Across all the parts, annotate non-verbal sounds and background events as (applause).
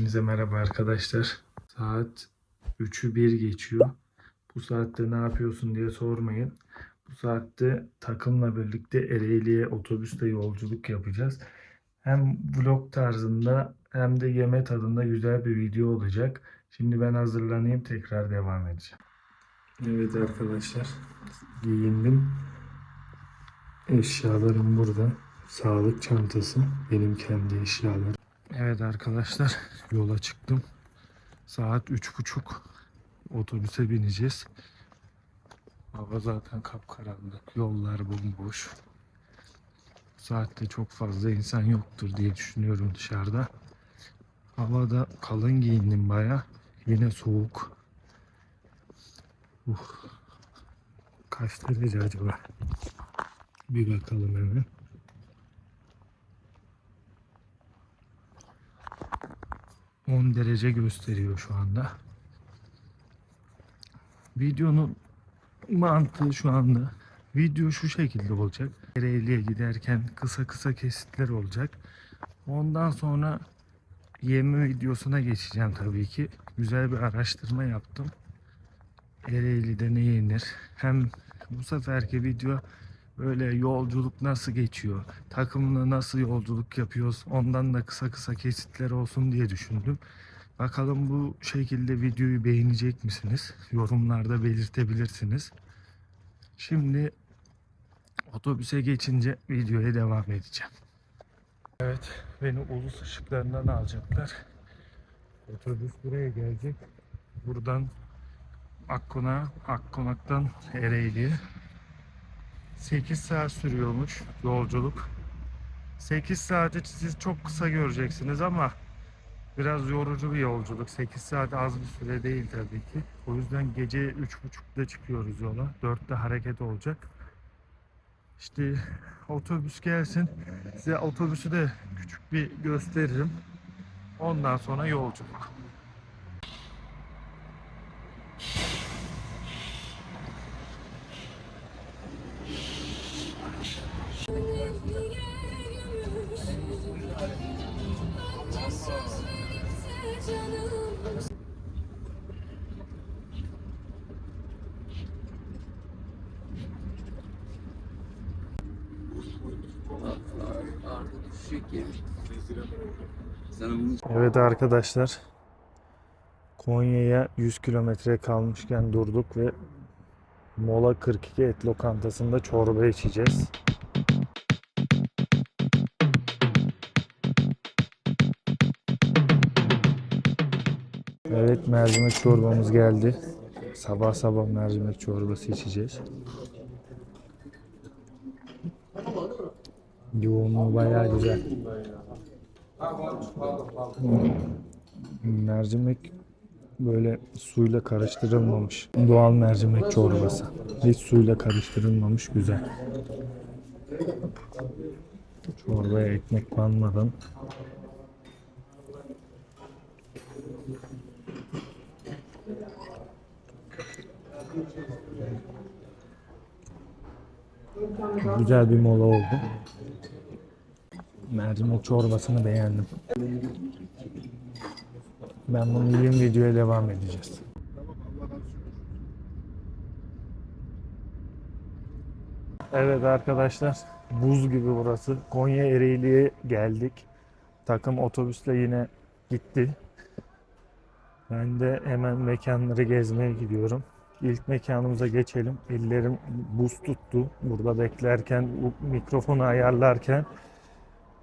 Hepinize merhaba arkadaşlar. Saat 3'ü 1 geçiyor. Bu saatte ne yapıyorsun diye sormayın. Bu saatte takımla birlikte Ereğli'ye otobüste yolculuk yapacağız. Hem vlog tarzında hem de yeme tadında güzel bir video olacak. Şimdi ben hazırlanayım tekrar devam edeceğim. Evet arkadaşlar giyindim. Eşyalarım burada. Sağlık çantası benim kendi eşyalarım. Evet arkadaşlar (laughs) yola çıktım. Saat üç buçuk. Otobüse bineceğiz. Hava zaten kapkaranlık. Yollar bomboş. Bu saatte çok fazla insan yoktur diye düşünüyorum dışarıda. Havada kalın giyindim baya. Yine soğuk. Uh. Kaç derece acaba? Bir bakalım hemen. ...10 derece gösteriyor şu anda. Videonun mantığı şu anda... ...video şu şekilde olacak. Ereğli'ye giderken kısa kısa kesitler olacak. Ondan sonra... ...yeme videosuna geçeceğim tabii ki. Güzel bir araştırma yaptım. Ereğli'de ne yenir? Hem bu seferki video böyle yolculuk nasıl geçiyor, takımla nasıl yolculuk yapıyoruz ondan da kısa kısa kesitler olsun diye düşündüm. Bakalım bu şekilde videoyu beğenecek misiniz? Yorumlarda belirtebilirsiniz. Şimdi otobüse geçince videoya devam edeceğim. Evet, beni ulus ışıklarından alacaklar. Otobüs buraya gelecek. Buradan Akkon'a, Akkonak'tan Ereğli'ye 8 saat sürüyormuş yolculuk. 8 saati siz çok kısa göreceksiniz ama biraz yorucu bir yolculuk. 8 saat az bir süre değil tabii ki. O yüzden gece 3.30'da çıkıyoruz yola. 4'te hareket olacak. İşte otobüs gelsin. Size otobüsü de küçük bir gösteririm. Ondan sonra yolculuk. Evet arkadaşlar. Konya'ya 100 kilometre kalmışken durduk ve Mola 42 et lokantasında çorba içeceğiz. Evet mercimek çorbamız geldi. Sabah sabah mercimek çorbası içeceğiz. Yoğunluğu bayağı güzel. Hmm. Mercimek böyle suyla karıştırılmamış. Doğal mercimek çorbası. Hiç suyla karıştırılmamış güzel. Çorbaya ekmek banmadan güzel bir mola oldu. Mercimek çorbasını beğendim. Ben bunu yiyeyim videoya devam edeceğiz. Evet arkadaşlar buz gibi burası. Konya Ereğli'ye geldik. Takım otobüsle yine gitti. Ben de hemen mekanları gezmeye gidiyorum. İlk mekanımıza geçelim. Ellerim buz tuttu. Burada beklerken, mikrofonu ayarlarken.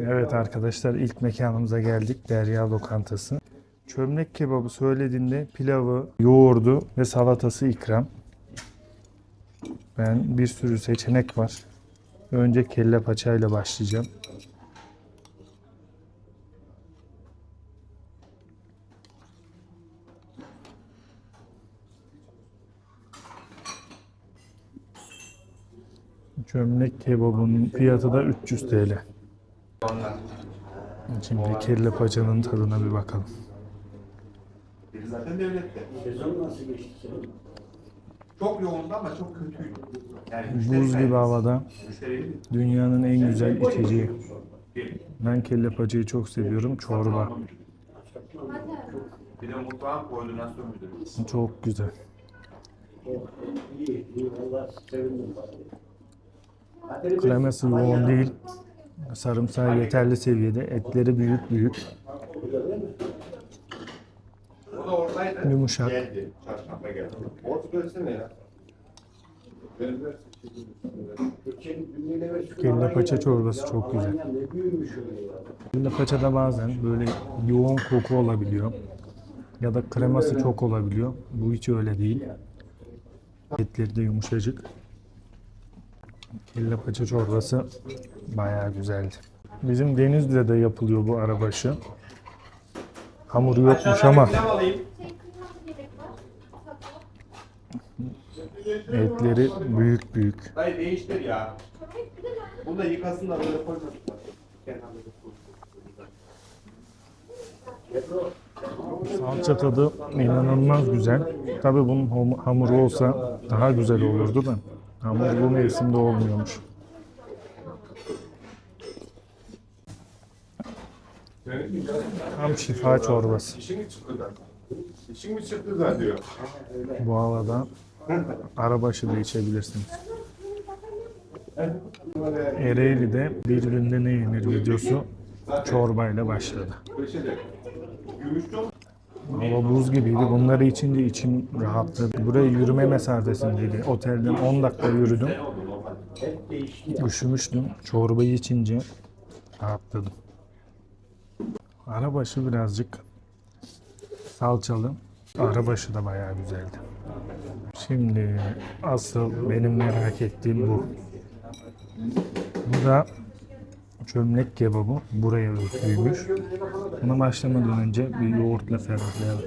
Evet arkadaşlar ilk mekanımıza geldik. Derya Lokantası. Çömlek kebabı söylediğimde pilavı, yoğurdu ve salatası ikram. Ben bir sürü seçenek var. Önce kelle paçayla başlayacağım. Çömlek kebabının fiyatı da 300 TL. Şimdi kelle paçanın tadına bir bakalım. Biri zaten devlette. Sezon nasıl geçti senin? Çok yoğundu ama çok kötüydü. Yani Buz gibi havada dünyanın en güzel içeceği. Ben kelle paçayı çok seviyorum. Çorba. Bir de mutfağın koordinasyon müdürü. Çok güzel. Oh, iyi, iyi. Valla sevindim. Hadi Kreması yoğun değil. Sarımsağı yeterli seviyede. Etleri büyük büyük. Yumuşak. Kelle paça çorbası çok güzel. Kelle paçada bazen böyle yoğun koku olabiliyor. Ya da kreması çok olabiliyor. Bu hiç öyle değil. Etleri de yumuşacık. Kelle paça çorbası bayağı güzeldi. Bizim Denizli'de de yapılıyor bu arabaşı. Hamuru yokmuş ama etleri büyük büyük. Dayı değiştir ya. Bunu da yıkasınlar böyle koymasınlar. Salça tadı inanılmaz güzel. Tabi bunun ham- hamuru olsa daha güzel olurdu da. Hamur bu mevsimde olmuyormuş. Tam şifa çorbası. İşin mi çıktı da diyor. Bu havada arabaşı da içebilirsiniz. Ereğli'de bir günde ne yenir videosu çorbayla başladı. Hava buz gibiydi. Bunları içince içim rahatladı. Buraya yürüme mesafesindeydi. Otelden 10 dakika yürüdüm. Üşümüştüm. Çorbayı içince rahatladım. Arabaşı birazcık salçalı. Arabaşı da bayağı güzeldi. Şimdi asıl benim merak ettiğim bu. Bu da çömlek kebabı. Buraya özgüymüş. Buna başlamadan önce bir yoğurtla ferahlayalım.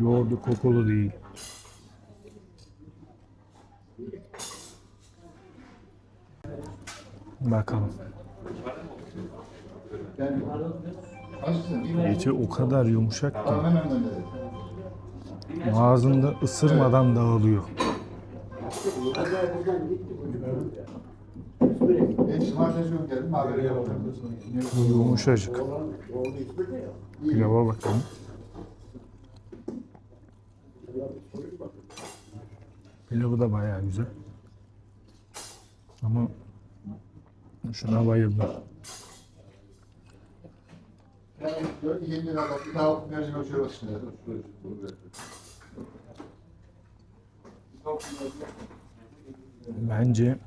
Yoğurdu kokulu değil. Bakalım. İçi o kadar yumuşak ki ağzında ısırmadan dağılıyor. Ben cumartesi günü geldim, haberi yaptım. Yumuşacık. Pilava bakalım. Pilavı da bayağı güzel. Ama şuna bayıldım. Yani yeni lira bak, bir daha mercimek çorbası. Bence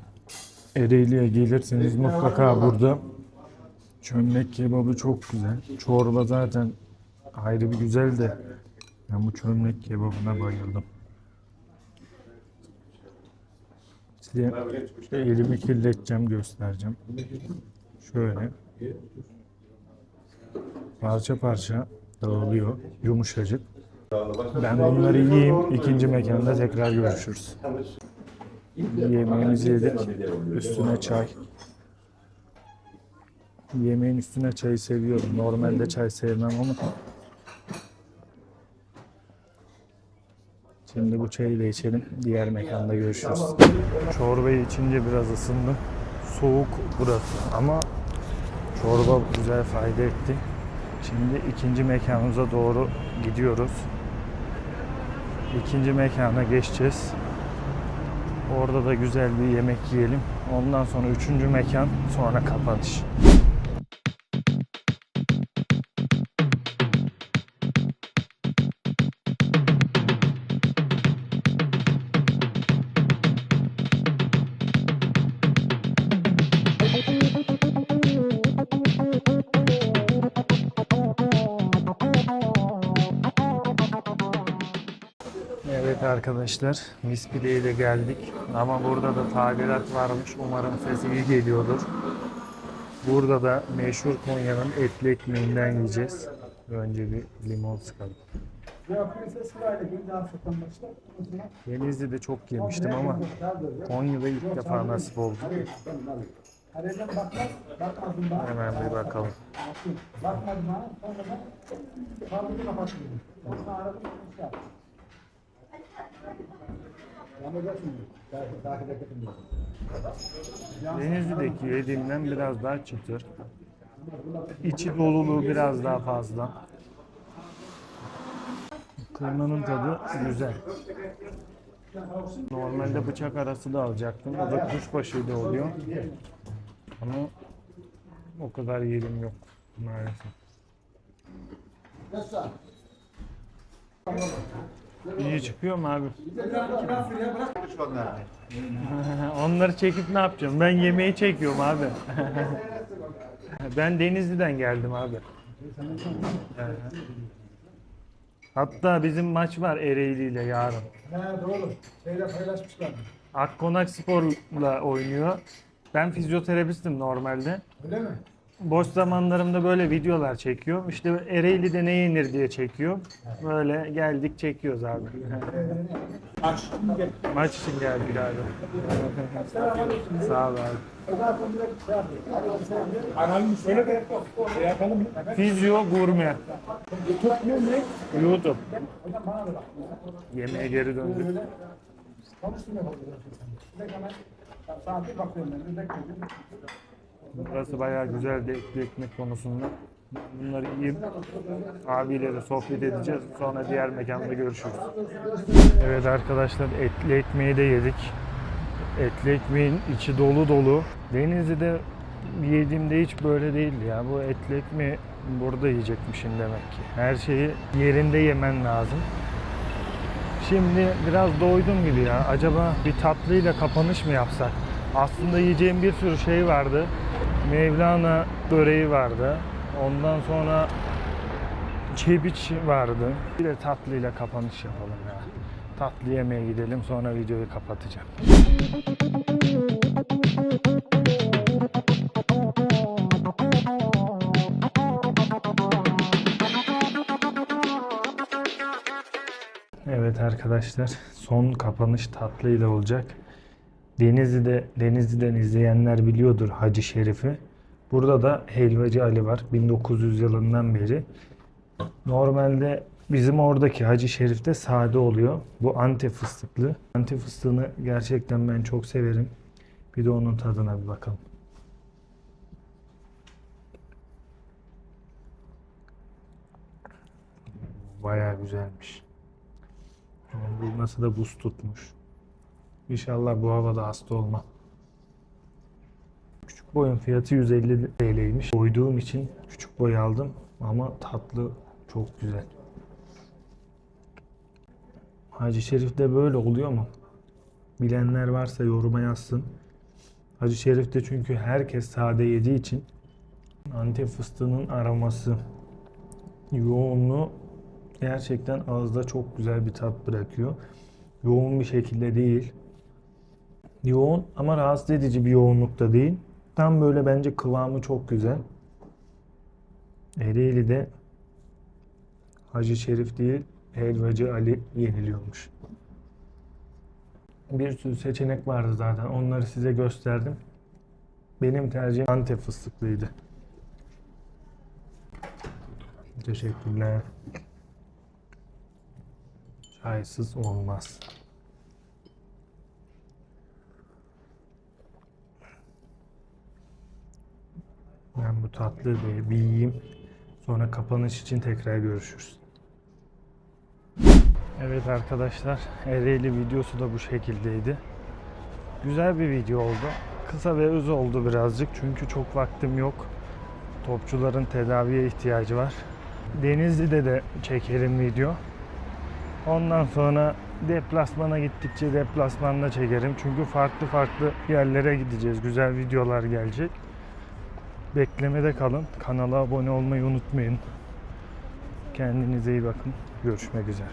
Ereğli'ye gelirseniz mutlaka burada çömlek kebabı çok güzel. Çorba zaten ayrı bir güzel de ben bu çömlek kebabına bayıldım. Size elimi kirleteceğim göstereceğim. Şöyle parça parça dağılıyor yumuşacık. Ben bunları yiyeyim ikinci mekanda tekrar görüşürüz. Yemeğimizi yedik. Üstüne çay. Yemeğin üstüne çayı seviyorum. Normalde çay sevmem ama Şimdi bu çayı da içelim. Diğer mekanda görüşürüz. Çorbayı içince biraz ısındım. Soğuk burası ama çorba güzel fayda etti. Şimdi ikinci mekanımıza doğru gidiyoruz. İkinci mekana geçeceğiz. Orada da güzel bir yemek yiyelim. Ondan sonra üçüncü mekan, sonra kapanış. Arkadaşlar, Mispile'ye ile geldik. Ama burada da tadilat varmış. Umarım ses iyi geliyordur. Burada da meşhur Konya'nın etli ekmeğinden yiyeceğiz. Önce bir limon sıkalım. Denizli'de çok yemiştim ama yumruk çaldır ya. 10 yıla ilk defa nasip oldu. Hemen bir bakalım. Bakmadım bana, sonra kaldırdı kapattım. Sonra aradım, şey yaptım. Yanacak şimdi. Takip- Takip ettim. Denizli'deki yediğimden biraz daha çıtır. İçi doluluğu biraz daha fazla. Kıymanın tadı güzel. Normalde bıçak arası da alacaktım. O da kuşbaşıyla oluyor. Ama o kadar yerim yok maalesef. İyi çıkıyor mu abi? (laughs) Onları çekip ne yapacağım? Ben yemeği çekiyorum abi. (laughs) ben Denizli'den geldim abi. Hatta bizim maç var Ereğli ile yarın. Ha doğru. Şeyle paylaşmışlar. Akkonak Spor'la oynuyor. Ben fizyoterapistim normalde. Öyle mi? Boş zamanlarımda böyle videolar çekiyorum. İşte Ereğli'de ne yenir diye çekiyor. Böyle geldik çekiyoruz abi. Maç için geldik abi. Sağ ol abi. Söyle. Şey yapalım? Fizyo gurme. YouTube. Yemeğe geri döndük. Hemen saate bakıyorum ben. Bir. Burası bayağı güzeldi etli ekmek konusunda. Bunları yiyip abiyle de sohbet edeceğiz. Sonra diğer mekanda görüşürüz. Evet arkadaşlar etli ekmeği de yedik. Etli ekmeğin içi dolu dolu. Denizli'de yediğimde hiç böyle değildi ya. Bu etli ekmeği burada yiyecekmişim demek ki. Her şeyi yerinde yemen lazım. Şimdi biraz doydum gibi ya. Acaba bir tatlıyla kapanış mı yapsak? Aslında yiyeceğim bir sürü şey vardı. Mevlana böreği vardı. Ondan sonra çebiç vardı. Bir de tatlıyla kapanış yapalım ya. Tatlı yemeğe gidelim sonra videoyu kapatacağım. Evet arkadaşlar son kapanış tatlıyla olacak. Denizli'de Denizli'den izleyenler biliyordur Hacı Şerif'i. Burada da Helvacı Ali var 1900 yılından beri. Normalde bizim oradaki Hacı Şerif'te sade oluyor. Bu Antep fıstıklı. Antep fıstığını gerçekten ben çok severim. Bir de onun tadına bir bakalım. Bayağı güzelmiş. Bu nasıl da buz tutmuş. İnşallah bu havada hasta olmam. Küçük boyun fiyatı 150 TL'ymiş. Doyduğum için küçük boy aldım ama tatlı çok güzel. Hacı Şerif'te böyle oluyor mu? Bilenler varsa yoruma yazsın. Hacı Şerif'te çünkü herkes sade yediği için Antep fıstığının aroması, yoğunluğu gerçekten ağızda çok güzel bir tat bırakıyor. Yoğun bir şekilde değil. Yoğun ama rahatsız edici bir yoğunlukta değil. Tam böyle bence kıvamı çok güzel. Ereğli'de Hacı Şerif değil, Helvacı Ali yeniliyormuş. Bir sürü seçenek vardı zaten. Onları size gösterdim. Benim tercihim Antep fıstıklıydı. Teşekkürler. Çaysız olmaz. Ben bu tatlıyı bir, bir yiyeyim. Sonra kapanış için tekrar görüşürüz. Evet arkadaşlar, Ereğli videosu da bu şekildeydi. Güzel bir video oldu. Kısa ve öz oldu birazcık çünkü çok vaktim yok. Topçuların tedaviye ihtiyacı var. Denizli'de de çekerim video. Ondan sonra deplasmana gittikçe deplasmanda çekerim. Çünkü farklı farklı yerlere gideceğiz. Güzel videolar gelecek. Beklemede kalın. Kanala abone olmayı unutmayın. Kendinize iyi bakın. Görüşmek üzere.